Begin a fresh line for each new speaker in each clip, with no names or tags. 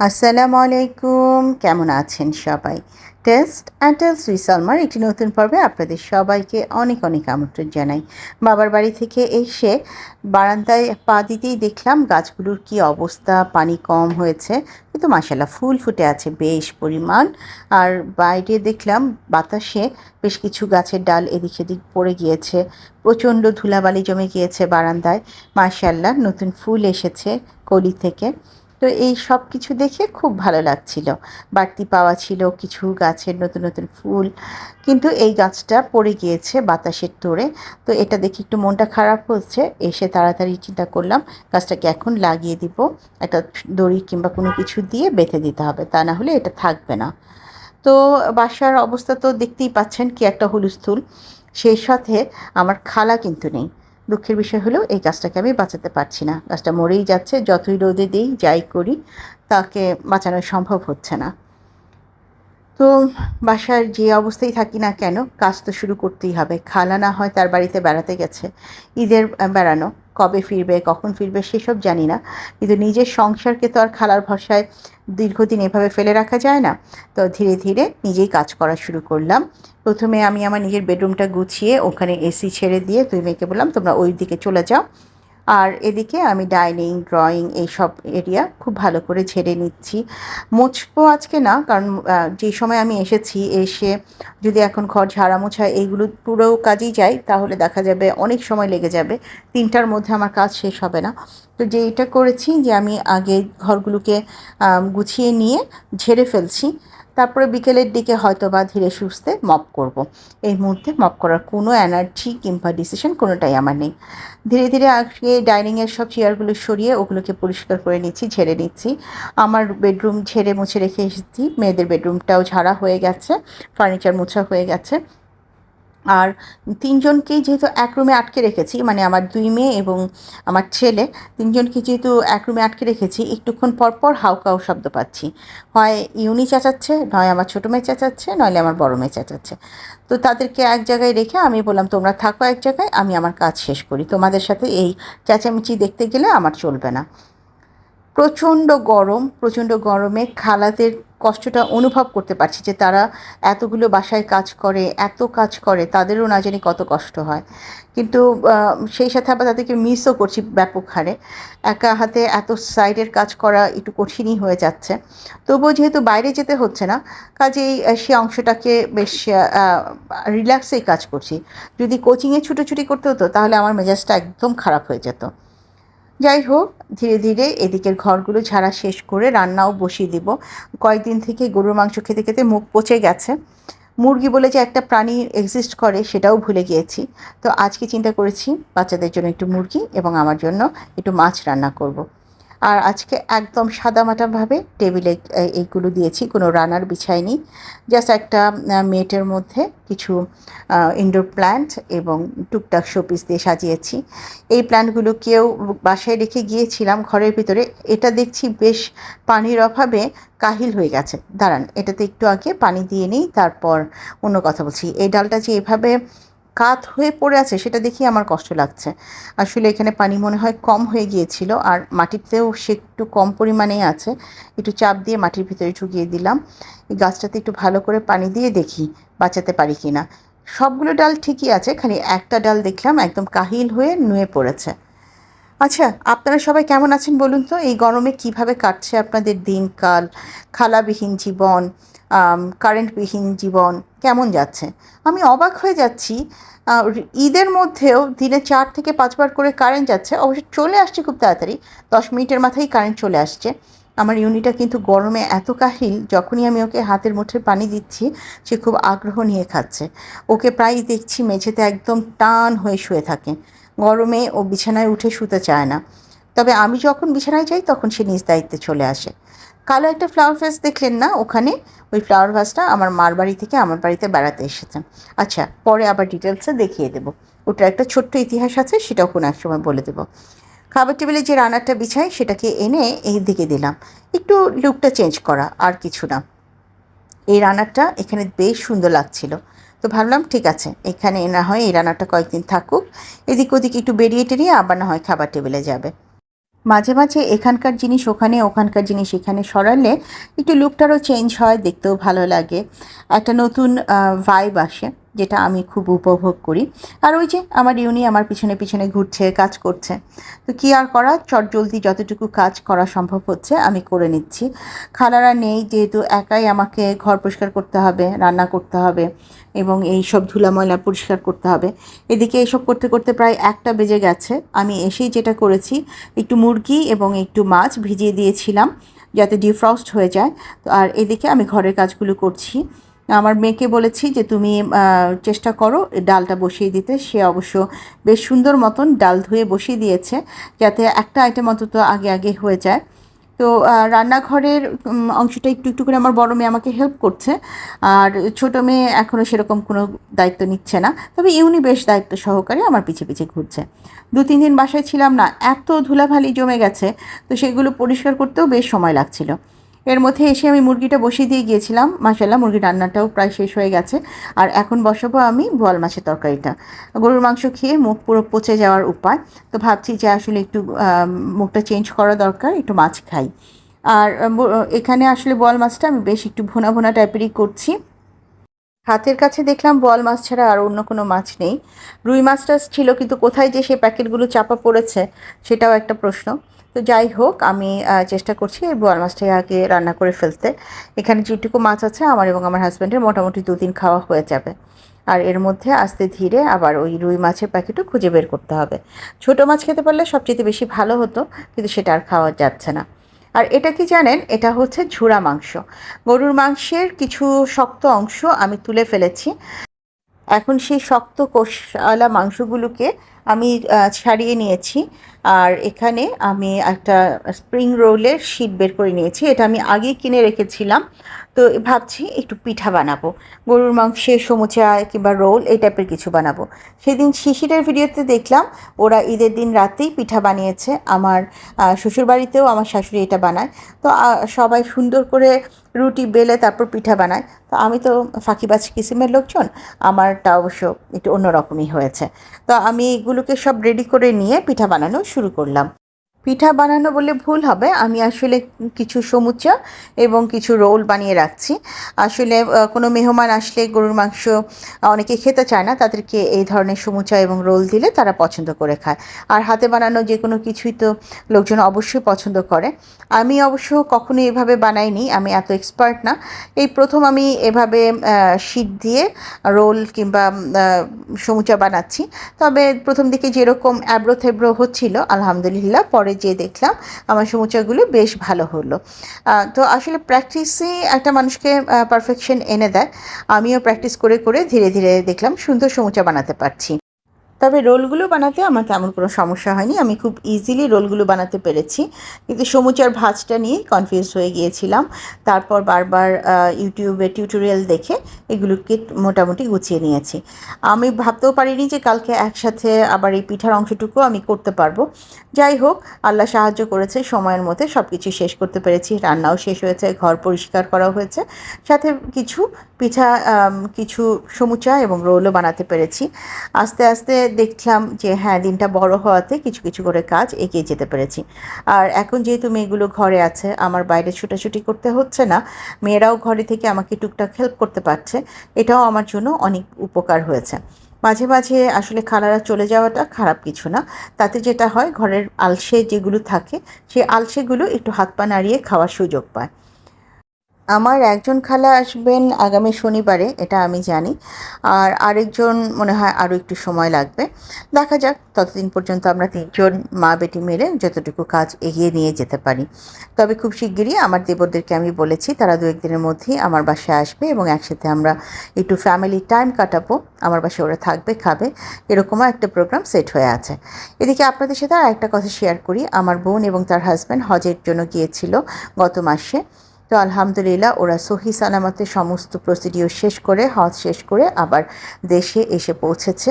আসসালামু আলাইকুম কেমন আছেন সবাই? টেস্ট অ্যান্ড টেলস সুইসালমার একটি নতুন পর্বে আপনাদের সবাইকে অনেক অনেক আমন্ত্রণ জানাই। বাবার বাড়ি থেকে এসে বারান্দায় পা দিতেই দেখলাম গাছগুলোর কি অবস্থা, পানি কম হয়েছে। কিন্তু মাসাল্লাহ ফুল ফুটে আছে বেশ পরিমাণ। আর বাইরে দেখলাম বাতাসে বেশ কিছু গাছের ডাল এদিক সেদিক পড়ে গিয়েছে। প্রচণ্ড ধুলাবালি জমে গিয়েছে বারান্দায়। মাসাল্লাহ নতুন ফুল এসেছে কলি থেকে। তো এই সব কিছু দেখে খুব ভালো লাগছিল। বাড়তি পাওয়া ছিল কিছু গাছের নতুন নতুন ফুল। কিন্তু এই গাছটা পড়ে গিয়েছে বাতাসের তোড়ে। তো এটা দেখে একটু মনটা খারাপ হচ্ছে। এসে তাড়াতাড়ি চিন্তা করলাম, গাছটাকে এখন লাগিয়ে দিব। একটা দড়ি কিংবা কোনো কিছু দিয়ে বেঁধে দিতে হবে। তা না হলে এটা থাকবে না। তো বাসার অবস্থা তো দেখতেই পাচ্ছেন কি একটা হুলুস্থুল সেই সাথে আমার খালা কিন্তু নেই। দুঃখের বিষয় হলো, এই গাছটাকে আমি বাঁচাতে পারছি না। গাছটা মরেই যাচ্ছে, যতই রোদে দিই, যাই করি, তাকে বাঁচানো সম্ভব হচ্ছে না। তো বাসার যে অবস্থায় থাকি না কেন, কাজ তো শুরু করতেই হবে। খালা না হয় তার বাড়িতে বেড়াতে গেছে। ঈদের বেড়ানো, কবে ফিরবে, কখন ফিরবে সেসব জানি না। কিন্তু নিজের সংসারকে তো আর খালার ভরসায় দীর্ঘদিন এভাবে ফেলে রাখা যায় না। তো ধীরে ধীরে নিজেই কাজ করা শুরু করলাম। প্রথমে আমি আমার নিজের বেডরুমটা গুছিয়ে ওখানে এসি ছেড়ে দিয়ে দুই মেয়েকে বললাম, তোমরা ওই দিকে চলে যাও। আর এদিকে আমি ডাইনিং, ড্রয়িং এইসব এরিয়া খুব ভালো করে ঝেড়ে নিচ্ছি। মুছবো আজকে না, কারণ যে সময় আমি এসেছি, এসে যদি এখন ঘর ঝাড়া মোছা এইগুলো পুরো কাজেই যাই, তাহলে দেখা যাবে অনেক সময় লেগে যাবে। তিনটার মধ্যে আমার কাজ শেষ হবে না। তো যে এটা করেছি যে আমি আগে ঘরগুলোকে গুছিয়ে নিয়ে ঝেড়ে ফেলছি। তারপরে বিকেলের দিকে হয়তো বা ধীরে সুস্থে মপ করব। এই মুহূর্তে মপ করার কোনো এনার্জি কিংবা ডিসিশন কোনোটাই আমার নেই। ধীরে ধীরে আজকে ডাইনিংয়ের সব চেয়ারগুলো সরিয়ে ওগুলোকে পরিষ্কার করে নিচ্ছি, ঝেড়ে নিচ্ছি। আমার বেডরুম ঝেড়ে মুছে রেখে এসেছি। মেয়েদের বেডরুমটাও ঝাড়া হয়ে গেছে ফার্নিচার মোছা হয়ে গেছে। আর তিনজনকেই যেহেতু এক রুমে আটকে রেখেছি মানে আমার দুই মেয়ে এবং আমার ছেলে, তিনজনকে যেহেতু এক রুমে আটকে রেখেছি, একটুক্ষণ পর পর হাউকাও শব্দ পাচ্ছি। হয় ইউনি চেঁচাচ্ছে, নয় আমার ছোটো মেয়ে চেঁচাচ্ছে, নইলে আমার বড় মেয়ে চেঁচাচ্ছে। তো তাদেরকে এক জায়গায় রেখে আমি বললাম, তোমরা থাকো এক জায়গায়, আমি আমার কাজ শেষ করি। তোমাদের সাথে এই চেঁচামেচি দেখতে গেলে আমার চলবে না। প্রচণ্ড গরম, প্রচণ্ড গরমে খালাদের কষ্টটা অনুভব করতে পারছি যে তারা এতগুলো বাসায় কাজ করে, এত কাজ করে, তাদেরও না জানি কত কষ্ট হয়। কিন্তু সেই সাথে আবার তাদেরকে মিসও করছি ব্যাপক হারে। একা হাতে এত সাইডের কাজ করা একটু কঠিনই হয়ে যাচ্ছে। তবুও যেহেতু বাইরে যেতে হচ্ছে না, কাজেই সে অংশটাকে বেশ রিল্যাক্সেই কাজ করছি। যদি কোচিংয়ে ছুটোছুটি করতে হতো, তাহলে আমার মেজাজটা একদম খারাপ হয়ে যেত। যাই হোক, ধীরে ধীরে এদিকের ঘরগুলো ঝাড়া শেষ করে রান্নাও বসিয়ে দিব। কয়েকদিন থেকে গরুর মাংস খেতে খেতে মুখ পচে গেছে। মুরগি বলে যে একটা প্রাণী এক্সিস্ট করে, সেটাও ভুলে গিয়েছি। তো আজকে চিন্তা করেছি, বাচ্চাদের জন্য একটু মুরগি এবং আমার জন্য একটু মাছ রান্না করব। আর আজকে একদম সাদামাটাভাবে টেবিলে এইগুলো দিয়েছি, কোনো রানার বিছাইনি জাস্ট একটা মেটের মধ্যে কিছু ইনডোর প্ল্যান্ট এবং টুকটাক শোপিস দিয়ে সাজিয়েছি। এই প্ল্যান্টগুলোকেও বাসায় রেখে গিয়েছিলাম ঘরের ভিতরে। এটা দেখছি বেশ পানির অভাবে কাহিল হয়ে গেছে। দাঁড়ান, এটাতে একটু আগে পানি দিয়ে নিই, তারপর অন্য কথা বলছি। এই ডালটা যে এভাবে কাত হয়ে পড়ে আছে, সেটা দেখি আমার কষ্ট লাগছে। আসলে এখানে পানি মনে হয় কম হয়ে গিয়েছিল, আর মাটিতেও সে একটু কম পরিমাণেই আছে। একটু চাপ দিয়ে মাটির ভিতরে ঢুকিয়ে দিলাম। এই গাছটাতে একটু ভালো করে পানি দিয়ে দেখি, বাঁচাতে পারি কি না সবগুলো ডাল ঠিকই আছে, খালি একটা ডাল দেখলাম একদম কাহিল হয়ে নুয়ে পড়েছে। আচ্ছা আপনারা সবাই কেমন আছেন বলুন তো? এই গরমে কীভাবে কাটছে আপনাদের দিনকাল? খালাবিহীন জীবন কারেন্টবিহীন জীবন, কেমন যাচ্ছে? আমি অবাক হয়ে যাচ্ছি। ঈদের মধ্যেও দিনে চার থেকে পাঁচবার করে কারেন্ট যাচ্ছে। অবশ্য চলে আসছে খুব তাড়াতাড়ি। দশ মিনিটের মাথায় কারেন্ট চলে আসছে। আমার ইউনিটা কিন্তু গরমে এত কাহিল, যখনই আমি ওকে হাতের মুঠে পানি দিচ্ছি, সে খুব আগ্রহ নিয়ে খাচ্ছে। ওকে প্রায় দেখছি মেঝেতে একদম টান হয়ে শুয়ে থাকে। গরমে ও বিছানায় উঠে শুতে চায় না। তবে আমি যখন বিছানায় যাই, তখন সে নিজ দায়িত্বে চলে আসে। কালো একটা ফ্লাওয়ার ভাস দেখলেন না? ওখানে ওই ফ্লাওয়ার ভাসটা আমার মার বাড়ি থেকে আমার বাড়িতে বেড়াতে এসেছেন আচ্ছা পরে আবার ডিটেলসে দেখিয়ে দেবো। ওটার একটা ছোট্ট ইতিহাস আছে, সেটাও কোনো এক সময় বলে দেবো। খাবার টেবিলে যে রান্নাটা বিছাই, সেটাকে এনে এই দিকে দিলাম। একটু লুকটা চেঞ্জ করা, আর কিছু না। এই রান্নাটা এখানে বেশ সুন্দর লাগছিল। তো ভাবলাম, ঠিক আছে, এখানে না হয় এই রান্নাটা কয়েকদিন থাকুক। এদিক ওদিক একটু বেরিয়ে টেরিয়ে আবার না হয় খাবার টেবিলে যাবে। মাঝে মাঝে এখানকার জিনিস ওখানে, ওখানকার জিনিস এখানে সরালে একটু লুকটারও চেঞ্জ হয়, দেখতেও ভালো লাগে। একটা নতুন ভাইব আসে, যেটা আমি খুব উপভোগ করি। আর ওই যে আমার ইউনি আমার পিছনে পিছনে ঘুরছে, কাজ করছে। তো কী আর করা, চট জলদি যতটুকু কাজ করা সম্ভব হচ্ছে, আমি করে নিচ্ছি। খালারা নেই, যেহেতু একাই আমাকে ঘর পরিষ্কার করতে হবে, রান্না করতে হবে। এবং এই সব ধুলা ময়লা পরিষ্কার করতে হবে। এদিকে এসব করতে করতে প্রায় একটা বেজে গেছে। আমি এসেই যেটা করেছি, একটু মুরগি এবং একটু মাছ ভিজিয়ে দিয়েছিলাম যাতে ডিফ্রস্ট হয়ে যায়। তো আর এদিকে আমি ঘরের কাজগুলো করছি। আমার মেয়েকে বলেছি যে, তুমি চেষ্টা করো ডালটা বসিয়ে দিতে। সে অবশ্য বেশ সুন্দর মতন ডাল ধুয়ে বসিয়ে দিয়েছে, যাতে একটা আইটেম অন্তত আগে আগে হয়ে যায়। তো রান্নাঘরের অংশটা একটু একটু করে আমার বড় মেয়ে আমাকে হেল্প করছে। আর ছোটো মেয়ে এখনও সেরকম কোনো দায়িত্ব নিচ্ছে না। তবে ইউনি বেশ দায়িত্ব সহকারে আমার পিছিয়ে পিছিয়ে ঘুরছে। দু, তিন দিন বাসায় ছিলাম না, এত ধুলাভালি জমে গেছে, তো সেগুলো পরিষ্কার করতেও বেশ সময় লাগছিল। এর মধ্যে এসে আমি মুরগিটা বসিয়ে দিয়ে গিয়েছিলাম। মাসাল্লাহ মুরগির রান্নাটাও প্রায় শেষ হয়ে গেছে। আর এখন বসাবো আমি বোয়াল মাছের তরকারিটা। গরুর মাংস খেয়ে মুখ পুরো পচে যাওয়ার উপায়। তো ভাবছি যে আসলে একটু মুখটা চেঞ্জ করা দরকার, একটু মাছ খাই। আর এখানে আসলে বোয়াল মাছটা আমি বেশ একটু ভোনা ভোনা টাইপেরই করছি। হাতের কাছে দেখলাম বোয়াল মাছ ছাড়া আর অন্য কোনো মাছ নেই। রুই মাছটা ছিল, কিন্তু কোথায় যে সে প্যাকেটগুলো চাপা পড়েছে সেটাও একটা প্রশ্ন। তো যাই হোক, আমি চেষ্টা করছি এই বোয়াল মাছটাই আগে রান্না করে ফেলতে। এখানে যেটুকু মাছ আছে আমার এবং আমার হাজব্যান্ডের মোটামুটি দুদিন খাওয়া হয়ে যাবে। আর এর মধ্যে আস্তে ধীরে আবার ওই রুই মাছের প্যাকেটও খুঁজে বের করতে হবে। ছোটো মাছ খেতে পারলে সবচেয়ে বেশি ভালো হতো, কিন্তু সেটা আর খাওয়া যাচ্ছে না। আর এটা কি জানেন? এটা হচ্ছে ঝুড়া মাংস। গরুর মাংসের কিছু শক্ত অংশ আমি তুলে ফেলেছি। এখন সেই শক্ত কোষওয়ালা মাংসগুলোকে আমি ছাড়িয়ে নিয়েছি। আর এখানে আমি একটা স্প্রিং রোলের শীট বের করে নিয়েছি। এটা আমি আগে কিনে রেখেছিলাম। তো ভাবছি একটু পিঠা বানাবো। গরুর মাংসের সমুচা কিংবা রোল এই টাইপের কিছু বানাবো। সেদিন শিশিরের ভিডিওতে দেখলাম, ওরা ঈদের দিন রাতেই পিঠা বানিয়েছে। আমার শ্বশুরবাড়িতেও আমার শাশুড়ি এটা বানায়। তো সবাই সুন্দর করে রুটি বেলে তারপর পিঠা বানায়। তো আমি তো ফাঁকিবাজ কিসিমের লোকজন, আমারটা অবশ্য একটু অন্যরকমই হয়েছে। তো আমি এগুলোকে সব রেডি করে নিয়ে পিঠা বানানো শুরু করলাম। পিঠা বানানো বলে ভুল হবে। আমি আসলে কিছু সমুচা এবং কিছু রোল বানিয়ে রাখছি। আসলে কোনো মেহমান আসলে গরুর মাংস অনেকে খেতে চায় না। তাদেরকে এই ধরনের সমুচা এবং রোল দিলে তারা পছন্দ করে খায়। আর হাতে বানানো যে কোনো কিছুই তো লোকজন অবশ্যই পছন্দ করে। আমি অবশ্য কখনো এভাবে বানাইনি। আমি এত এক্সপার্ট না। এই প্রথম আমি এভাবে শীত দিয়ে রোল কিংবা সমুচা বানাচ্ছি। তবে প্রথম দিকে যেরকম অ্যাব্রো থেব্রো হচ্ছিল, আলহামদুলিল্লাহ। পরে যে দেখলাম, আমার সমুচাগুলো বেশ ভালো হলো। তো আসলে প্র্যাকটিসই একটা মানুষকে পারফেকশন এনে দেয়। আমিও প্র্যাকটিস করে করে ধীরে ধীরে দেখলাম সুন্দর সমুচা বানাতে পারছি। তবে রোলগুলো বানাতে আমার তেমন কোনো সমস্যা হয়নি। আমি খুব ইজিলি রোলগুলো বানাতে পেরেছি। কিন্তু সমুচার ভাজটা নিয়ে কনফিউজ হয়ে গিয়েছিলাম। তারপর বারবার ইউটিউবে টিউটোরিয়াল দেখে এগুলোকে মোটামুটি গুছিয়ে নিয়েছি। আমি ভাবতেও পারিনি যে কালকে একসাথে আবার এই পিঠার অংশটুকু আমি করতে পারব। যাই হোক, আল্লাহ সাহায্য করেছে, সময়ের মধ্যে সব কিছু শেষ করতে পেরেছি। রান্নাও শেষ হয়েছে, ঘর পরিষ্কার করা হয়েছে। সাথে কিছু পিঠা কিছু সমুচা এবং রোলও বানাতে পেরেছি। আস্তে আস্তে দেখলাম যে হ্যাঁ দিনটা বড় হওয়াতে কিছু কিছু করে কাজ এগিয়ে যেতে পেরেছি। আর এখন যেহেতু মেয়েগুলো ঘরে আছে, আমার বাইরে ছুটাছুটি করতে হচ্ছে না, মেয়েরাও ঘরে থেকে আমাকে টুকটাক হেল্প করতে পারছে, এটাও আমার জন্য অনেক উপকার হয়েছে। মাঝে মাঝে আসলে খালারা চলে যাওয়াটা খারাপ কিছু না, তাতে যেটা হয়, ঘরের আলসে যেগুলো থাকে সেই আলসেগুলো একটু হাত পা নাড়িয়ে খাওয়ার সুযোগ পায়। আমার একজন খালা আসবেন আগামী শনিবারে, এটা আমি জানি। আর আরেকজন মনে হয় আরও একটু সময় লাগবে। দেখা যাক, ততদিন পর্যন্ত আমরা তিনজন মা বেটি মিলে যতটুকু কাজ এগিয়ে নিয়ে যেতে পারি। তবে খুব শিগগিরই আমার দেবরদেরকে আমি বলেছি, তারা দু একদিনের মধ্যেই আমার বাসায় আসবে এবং একসাথে আমরা একটু ফ্যামিলি টাইম কাটাবো। আমার বাসায় ওরা থাকবে, খাবে, এরকমও একটা প্রোগ্রাম সেট হয়ে আছে। এদিকে আপনাদের সাথে আর একটা কথা শেয়ার করি। আমার বোন এবং তার হাজব্যান্ড হজের জন্য গিয়েছিল গত মাসে। তো আলহামদুলিল্লাহ, ওরা সহি সালামতে সমস্ত প্রসিডিওর শেষ করে, হজ শেষ করে আবার দেশে এসে পৌঁছেছে।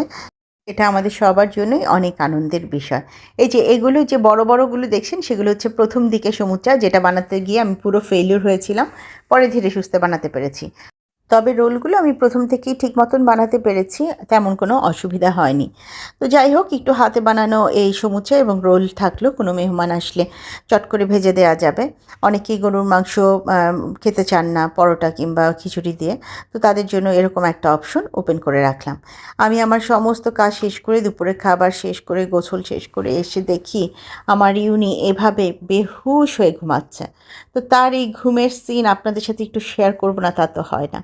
এটা আমাদের সবার জন্যই অনেক আনন্দের বিষয়। এই যে এগুলো যে বড় বড়গুলো দেখছেন, সেগুলো হচ্ছে প্রথম দিকে সমুচা যেটা বানাতে গিয়ে আমি পুরো ফেলিওর হয়েছিলাম, পরে ধীরে সুস্থে বানাতে পেরেছি। তবে রোলগুলো আমি প্রথম থেকেই ঠিক মতন বানাতে পেরেছি, তেমন কোনো অসুবিধা হয়নি। তো যাই হোক, একটু হাতে বানানো এই সমুচা এবং রোল থাকল, কোনো মেহমান আসলে চট করে ভেজে দেওয়া যাবে। অনেকেই গরুর মাংস খেতে চান না, পরোটা কিংবা খিচুড়ি দিয়ে। তো তাদের জন্য এরকম একটা অপশন ওপেন করে রাখলাম। আমি আমার সমস্ত কাজ শেষ করে, দুপুরে খাবার শেষ করে, গোসল শেষ করে এসে দেখি আমার ইউনি এভাবে বেহুশ হয়ে ঘুমাচ্ছে। তো তার এই ঘুমের সিন আপনাদের সাথে একটু শেয়ার করব না, তা তো হয় না।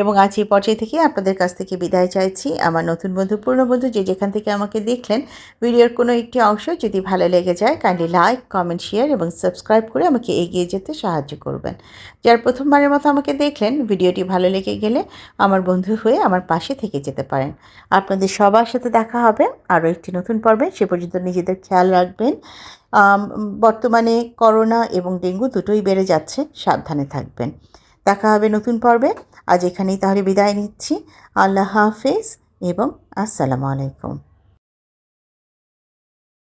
এবং আজ এই পর্যায়ে থেকে আপনাদের কাছ থেকে বিদায় চাইছি। আমার নতুন বন্ধু, পুরনো বন্ধু যে যেখান থেকে আমাকে দেখলেন, ভিডিওর কোনো একটি অংশ যদি ভালো লেগে যায় কাইন্ডলি লাইক কমেন্ট শেয়ার এবং সাবস্ক্রাইব করে আমাকে এগিয়ে যেতে সাহায্য করবেন। যার প্রথমবারের মতো আমাকে দেখলেন, ভিডিওটি ভালো লেগে গেলে আমার বন্ধু হয়ে আমার পাশে থেকে যেতে পারেন। আপনাদের সবার সাথে দেখা হবে আরও একটি নতুন পর্বে। সে পর্যন্ত নিজেদের খেয়াল রাখবেন। বর্তমানে করোনা এবং ডেঙ্গু দুটোই বেড়ে যাচ্ছে, সাবধানে থাকবেন। দেখা হবে নতুন পর্বে। আজ এখানেই তাহলে বিদায় নিচ্ছি। আল্লাহ হাফেজ এবং আসসালামু আলাইকুম।